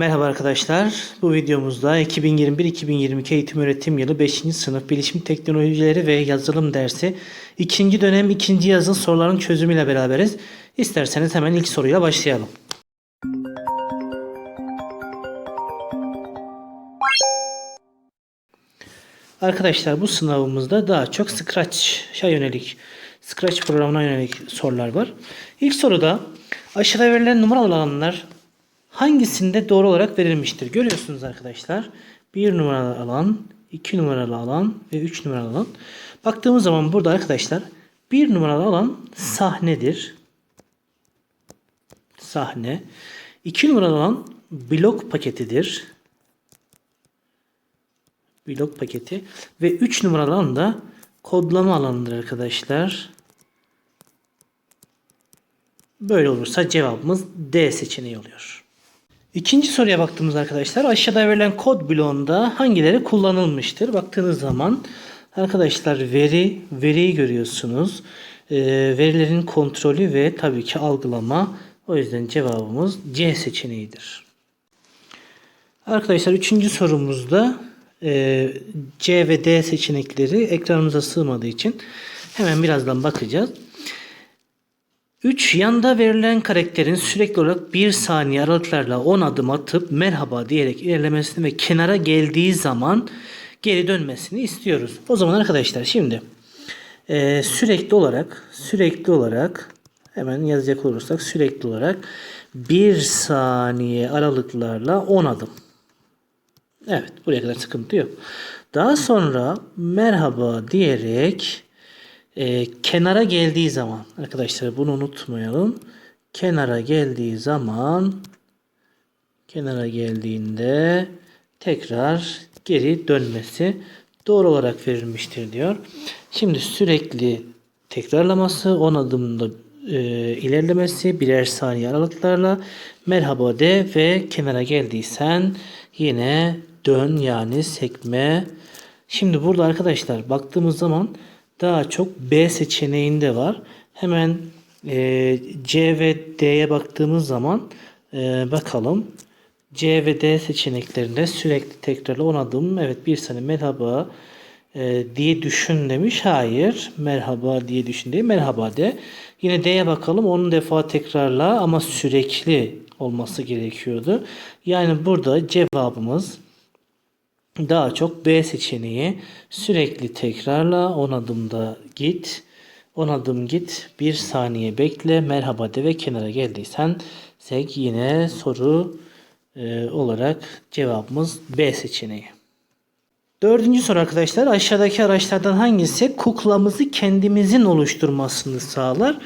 Merhaba arkadaşlar. Bu videomuzda 2021-2022 eğitim öğretim yılı 5. sınıf bilişim teknolojileri ve yazılım dersi 2. dönem 2. yazın soruların çözümüyle beraberiz. İsterseniz hemen ilk soruyla başlayalım. Arkadaşlar bu sınavımızda daha çok Scratch'a yönelik, Scratch programına yönelik sorular var. İlk soruda aşağıda verilen numaralı alanlar hangisinde doğru olarak verilmiştir? Görüyorsunuz arkadaşlar. 1 numaralı alan, 2 numaralı alan ve 3 numaralı alan. Baktığımız zaman burada arkadaşlar 1 numaralı alan sahnedir. Sahne. 2 numaralı alan blok paketidir blok paketi ve 3 numaralı alan da kodlama alanıdır arkadaşlar. Böyle olursa cevabımız D seçeneği oluyor. İkinci soruya baktığımız arkadaşlar aşağıda verilen kod bloğunda hangileri kullanılmıştır? Baktığınız zaman arkadaşlar veri, veriyi görüyorsunuz. Ee, verilerin kontrolü ve tabii ki algılama. O yüzden cevabımız C seçeneğidir. Arkadaşlar üçüncü sorumuzda e, C ve D seçenekleri ekranımıza sığmadığı için hemen birazdan bakacağız. 3. Yanda verilen karakterin sürekli olarak 1 saniye aralıklarla 10 adım atıp merhaba diyerek ilerlemesini ve kenara geldiği zaman geri dönmesini istiyoruz. O zaman arkadaşlar şimdi e, sürekli olarak sürekli olarak hemen yazacak olursak sürekli olarak 1 saniye aralıklarla 10 adım. Evet buraya kadar sıkıntı yok. Daha sonra merhaba diyerek e, kenara geldiği zaman arkadaşlar bunu unutmayalım. Kenara geldiği zaman kenara geldiğinde tekrar geri dönmesi doğru olarak verilmiştir diyor. Şimdi sürekli tekrarlaması 10 adımda e, ilerlemesi birer saniye aralıklarla merhaba de ve kenara geldiysen yine dön yani sekme. Şimdi burada arkadaşlar baktığımız zaman daha çok B seçeneğinde var. Hemen e, C ve D'ye baktığımız zaman e, bakalım. C ve D seçeneklerinde sürekli tekrarla 10 adım. Evet bir saniye merhaba e, diye düşün demiş. Hayır. Merhaba diye düşün değil. Merhaba de. Yine D'ye bakalım. 10 defa tekrarla ama sürekli olması gerekiyordu. Yani burada cevabımız daha çok B seçeneği. Sürekli tekrarla. 10 adımda git. 10 adım git. 1 saniye bekle. Merhaba de ve kenara geldiysen sek yine soru e, olarak cevabımız B seçeneği. Dördüncü soru arkadaşlar. Aşağıdaki araçlardan hangisi kuklamızı kendimizin oluşturmasını sağlar?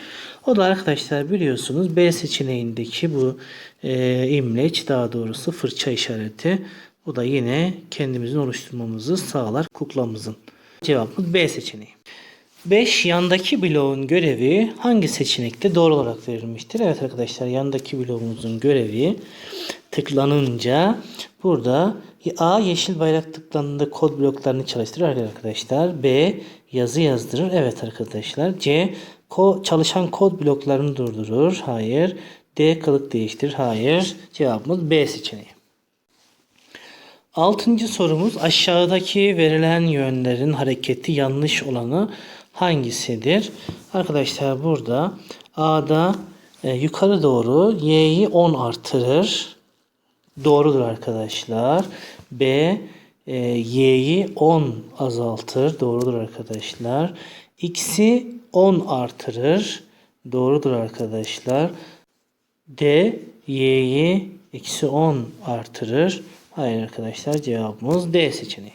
O da arkadaşlar biliyorsunuz B seçeneğindeki bu e, imleç daha doğrusu fırça işareti o da yine kendimizin oluşturmamızı sağlar kuklamızın. Cevabımız B seçeneği. 5. Yandaki bloğun görevi hangi seçenekte doğru olarak verilmiştir? Evet arkadaşlar yandaki bloğumuzun görevi tıklanınca burada A yeşil bayrak tıklandığında kod bloklarını çalıştırır arkadaşlar. B yazı yazdırır. Evet arkadaşlar. C ko çalışan kod bloklarını durdurur. Hayır. D kılık değiştirir. Hayır. Cevabımız B seçeneği. Altıncı sorumuz aşağıdaki verilen yönlerin hareketi yanlış olanı hangisidir? Arkadaşlar burada A'da e, yukarı doğru Y'yi 10 artırır. Doğrudur arkadaşlar. B e, Y'yi 10 azaltır. Doğrudur arkadaşlar. X'i 10 artırır. Doğrudur arkadaşlar. D Y'yi eksi 10 artırır. Hayır arkadaşlar cevabımız D seçeneği.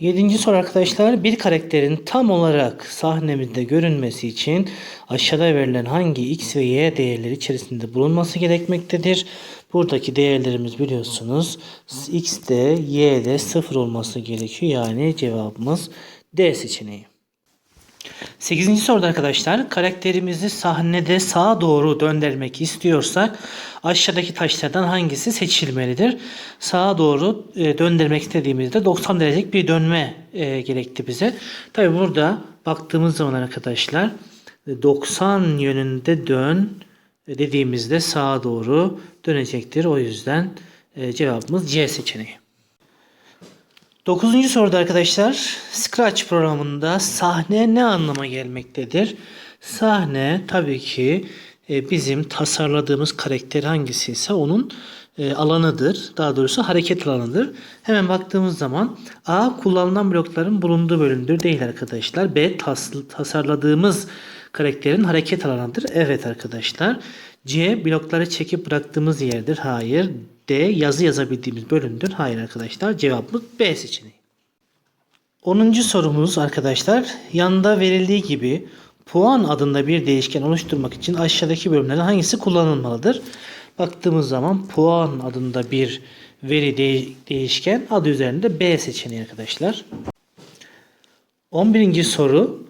Yedinci soru arkadaşlar bir karakterin tam olarak sahnemizde görünmesi için aşağıda verilen hangi x ve y değerleri içerisinde bulunması gerekmektedir? Buradaki değerlerimiz biliyorsunuz x de y de sıfır olması gerekiyor. Yani cevabımız D seçeneği. 8. soruda arkadaşlar karakterimizi sahnede sağa doğru döndürmek istiyorsak aşağıdaki taşlardan hangisi seçilmelidir? Sağa doğru e, döndürmek istediğimizde 90 derecelik bir dönme e, gerekti bize. Tabi burada baktığımız zaman arkadaşlar 90 yönünde dön e, dediğimizde sağa doğru dönecektir. O yüzden e, cevabımız C seçeneği. Dokuzuncu soruda arkadaşlar Scratch programında sahne ne anlama gelmektedir? Sahne tabii ki e, bizim tasarladığımız karakter hangisi ise onun e, alanıdır. Daha doğrusu hareket alanıdır. Hemen baktığımız zaman A kullanılan blokların bulunduğu bölümdür değil arkadaşlar. B tas, tasarladığımız karakterin hareket alanıdır. Evet arkadaşlar. C blokları çekip bıraktığımız yerdir. Hayır. D yazı yazabildiğimiz bölümdür. Hayır arkadaşlar. Cevabımız B seçeneği. 10. sorumuz arkadaşlar. Yanda verildiği gibi puan adında bir değişken oluşturmak için aşağıdaki bölümlerden hangisi kullanılmalıdır? Baktığımız zaman puan adında bir veri de- değişken adı üzerinde B seçeneği arkadaşlar. 11. soru.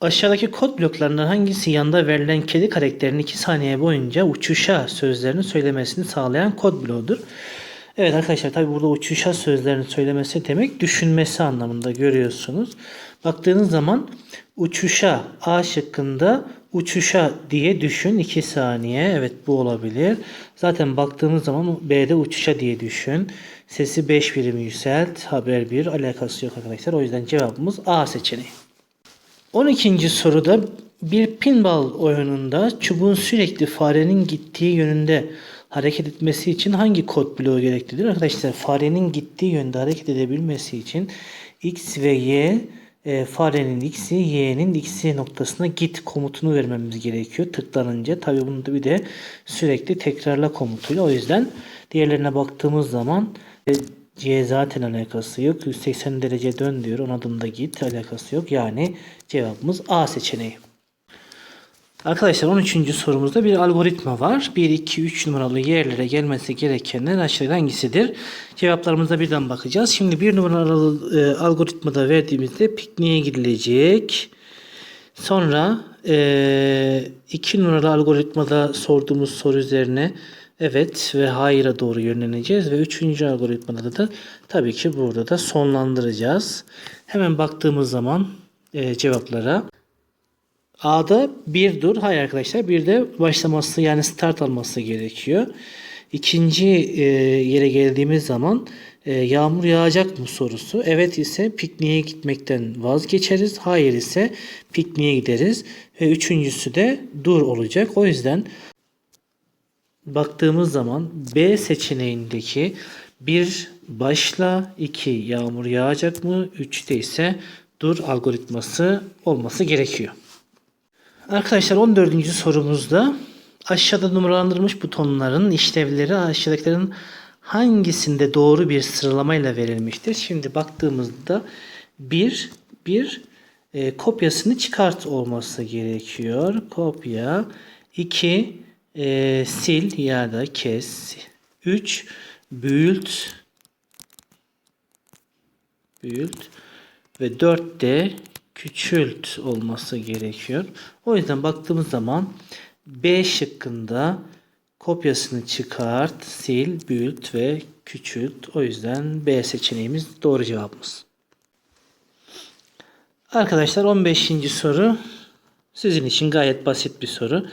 Aşağıdaki kod bloklarından hangisi yanda verilen kedi karakterinin 2 saniye boyunca uçuşa sözlerini söylemesini sağlayan kod bloğudur? Evet arkadaşlar tabi burada uçuşa sözlerini söylemesi demek düşünmesi anlamında görüyorsunuz. Baktığınız zaman uçuşa A şıkkında uçuşa diye düşün 2 saniye. Evet bu olabilir. Zaten baktığımız zaman B'de uçuşa diye düşün. Sesi 5 birim yükselt. Haber 1 alakası yok arkadaşlar. O yüzden cevabımız A seçeneği. 12. soruda bir pinball oyununda çubuğun sürekli farenin gittiği yönünde hareket etmesi için hangi kod bloğu gereklidir? Arkadaşlar farenin gittiği yönde hareket edebilmesi için x ve y e, farenin x'i y'nin x'i noktasına git komutunu vermemiz gerekiyor tıklanınca. Tabi bunu da bir de sürekli tekrarla komutuyla. O yüzden diğerlerine baktığımız zaman e, C zaten alakası yok. 180 derece dön diyor. Onun adında git alakası yok. Yani cevabımız A seçeneği. Arkadaşlar 13. sorumuzda bir algoritma var. 1, 2, 3 numaralı yerlere gelmesi gerekenler aşağıda hangisidir? Cevaplarımıza birden bakacağız. Şimdi bir numaralı e, algoritmada verdiğimizde pikniğe gidilecek. Sonra e, iki numaralı algoritmada sorduğumuz soru üzerine evet ve hayır'a doğru yönleneceğiz. Ve üçüncü algoritmada da tabii ki burada da sonlandıracağız. Hemen baktığımız zaman e, cevaplara A'da bir dur. Hayır arkadaşlar. Bir de başlaması yani start alması gerekiyor. İkinci e, yere geldiğimiz zaman e, yağmur yağacak mı sorusu. Evet ise pikniğe gitmekten vazgeçeriz. Hayır ise pikniğe gideriz. Ve üçüncüsü de dur olacak. O yüzden baktığımız zaman B seçeneğindeki bir başla, iki yağmur yağacak mı, üçte ise dur algoritması olması gerekiyor. Arkadaşlar 14. sorumuzda aşağıda numaralandırılmış butonların işlevleri aşağıdakilerin hangisinde doğru bir sıralamayla verilmiştir? Şimdi baktığımızda bir bir e, kopyasını çıkart olması gerekiyor. Kopya 2 e, sil ya da kes 3 büyült büyült ve 4 de küçült olması gerekiyor. O yüzden baktığımız zaman B şıkkında kopyasını çıkart, sil, büyüt ve küçült. O yüzden B seçeneğimiz doğru cevabımız. Arkadaşlar 15. soru sizin için gayet basit bir soru.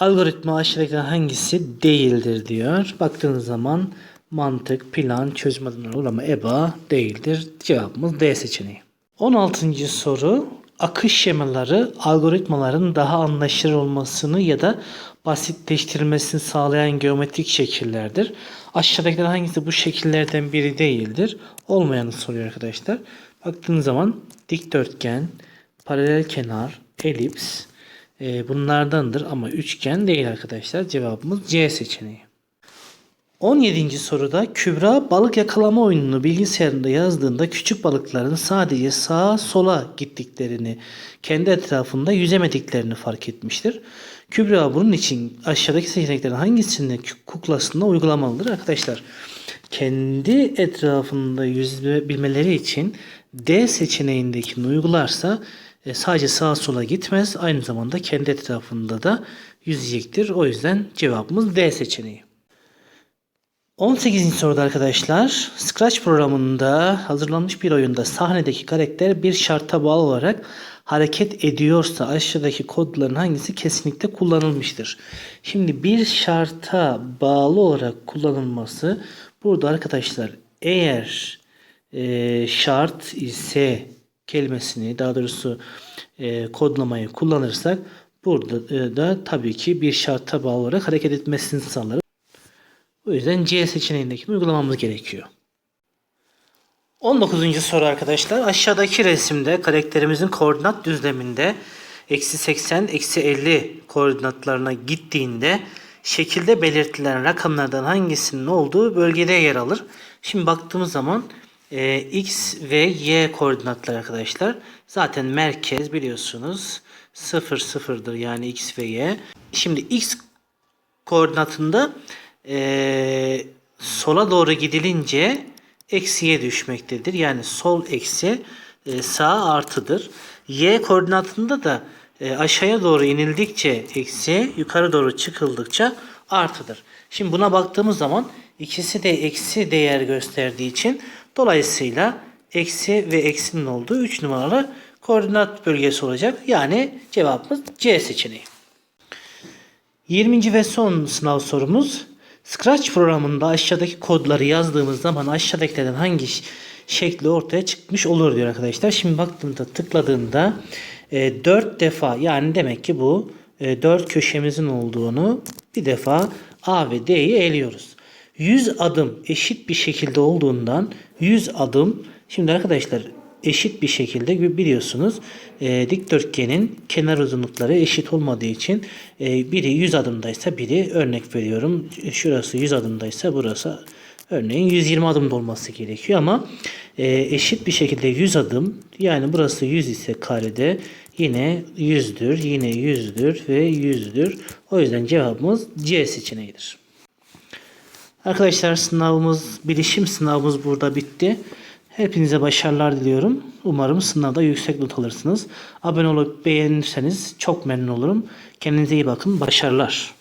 Algoritma aşağıdakilerden hangisi değildir diyor. Baktığınız zaman mantık, plan, çözüm adımları uygulama, EBA değildir. Cevabımız D seçeneği. 16. soru akış şemaları algoritmaların daha anlaşılır olmasını ya da basitleştirilmesini sağlayan geometrik şekillerdir. Aşağıdakiler hangisi bu şekillerden biri değildir? Olmayanı soruyor arkadaşlar. Baktığınız zaman dikdörtgen, paralel kenar, elips e, bunlardandır ama üçgen değil arkadaşlar. Cevabımız C seçeneği. 17. soruda Kübra balık yakalama oyununu bilgisayarında yazdığında küçük balıkların sadece sağa sola gittiklerini, kendi etrafında yüzemediklerini fark etmiştir. Kübra bunun için aşağıdaki seçeneklerin hangisini kuklasında uygulamalıdır arkadaşlar? Kendi etrafında yüzebilmeleri için D seçeneğindekini uygularsa e, sadece sağa sola gitmez. Aynı zamanda kendi etrafında da yüzecektir. O yüzden cevabımız D seçeneği. 18. soruda arkadaşlar Scratch programında hazırlanmış bir oyunda sahnedeki karakter bir şarta bağlı olarak hareket ediyorsa aşağıdaki kodların hangisi kesinlikle kullanılmıştır? Şimdi bir şarta bağlı olarak kullanılması burada arkadaşlar eğer e, şart ise kelimesini daha doğrusu e, kodlamayı kullanırsak burada e, da tabii ki bir şarta bağlı olarak hareket etmesini sağlar. O yüzden C seçeneğindekini uygulamamız gerekiyor. 19. soru arkadaşlar. Aşağıdaki resimde karakterimizin koordinat düzleminde eksi 80, eksi 50 koordinatlarına gittiğinde şekilde belirtilen rakamlardan hangisinin olduğu bölgede yer alır. Şimdi baktığımız zaman e, x ve y koordinatlar arkadaşlar. Zaten merkez biliyorsunuz 0 sıfırdır yani x ve y. Şimdi x koordinatında eee, sola doğru gidilince eksiye düşmektedir. Yani sol eksi e, sağ artıdır. Y koordinatında da e, aşağıya doğru inildikçe eksi, yukarı doğru çıkıldıkça artıdır. Şimdi buna baktığımız zaman ikisi de eksi değer gösterdiği için dolayısıyla eksi ve eksinin olduğu 3 numaralı koordinat bölgesi olacak. Yani cevabımız C seçeneği. 20. ve son sınav sorumuz. Scratch programında aşağıdaki kodları yazdığımız zaman aşağıdakilerden hangi şekli ortaya çıkmış olur diyor arkadaşlar. Şimdi baktığımda tıkladığında e, 4 defa yani demek ki bu e, 4 köşemizin olduğunu bir defa A ve D'yi eliyoruz. 100 adım eşit bir şekilde olduğundan 100 adım şimdi arkadaşlar eşit bir şekilde biliyorsunuz e, dikdörtgenin kenar uzunlukları eşit olmadığı için e, biri 100 adımdaysa biri örnek veriyorum şurası 100 adımdaysa burası örneğin 120 adımda olması gerekiyor ama e, eşit bir şekilde 100 adım yani burası 100 ise karede yine 100'dür yine 100'dür ve 100'dür o yüzden cevabımız C seçeneğidir. Arkadaşlar sınavımız, bilişim sınavımız burada bitti. Hepinize başarılar diliyorum. Umarım sınavda yüksek not alırsınız. Abone olup beğenirseniz çok memnun olurum. Kendinize iyi bakın. Başarılar.